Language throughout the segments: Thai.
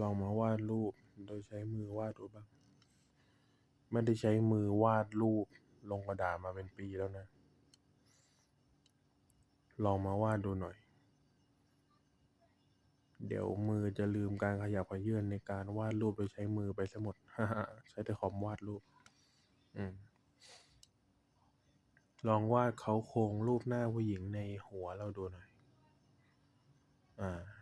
ลองมาวาดรูปโดยใช้มือวาดดูบ้าง ไม่ได้ใช้มือวาดรูปลงกระดาษมาเป็นปีแล้วนะ ลองมาวาดดูหน่อย เดี๋ยวมือจะลืมการขยับขยื้อนในการวาดรูปโดยใช้มือไปซะหมด ใช้แต่คอมวาดรูป อืมลองวาดเขาโครงรูปหน้าผู้หญิงในหัวเราดูหน่อย อ่า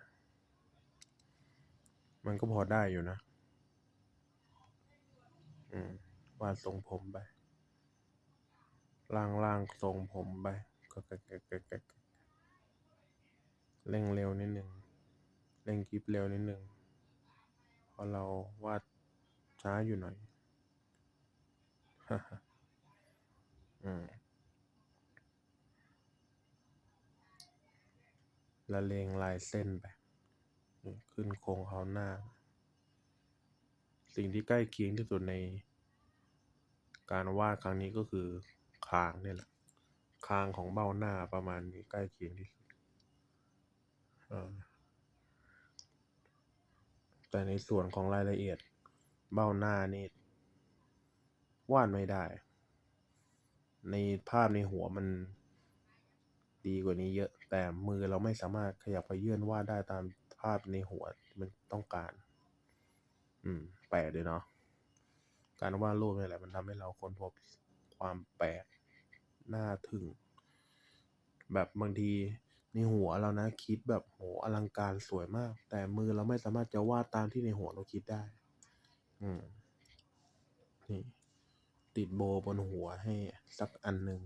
มันก็พอได้อยู่นะ อืมวาดทรงผมไปล่างล่างทรงผมไปก็กกกกเร่งเร็วนิดหนึ่งเร่งคลิปเร็วนิดหนึ่งเพราะเราวาดช้าอยู่หน่อยอืมละเลงลายเส้นไป ขึ้นโครงเขาหน้า สิ่งที่ใกล้เคียงที่สุดใน การวาดครั้งนี้ก็คือคางเนี่ยแหละคางของเบ้าหน้าประมาณนี้ใกล้เคียงที่สุดแต่ในส่วนของรายละเอียดเบ้าหน้านี่วาดไม่ได้ ในภาพในหัวมันดีกว่านี้เยอะ แต่มือเราไม่สามารถขยับไปเยื้อนวาดได้ตาม ภาพในหัวมันต้องการ อืม แปลกดีเนาะการวาดรูปนี่แหละมันทำให้เราค้นพบความแปลกน่าทึ่ง แบบบางทีในหัวเรานะคิดแบบโอ้โฮอลังการสวยมาก แต่มือเราไม่สามารถจะวาดตามที่ในหัวเราคิดได้ อืมนี่ติดโบบนหัวให้สักอันหนึ่ง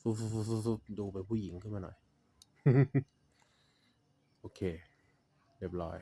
ฟึบๆๆๆดูเป็นผู้หญิงขึ้นมาหน่อย โอเค เรียบร้อย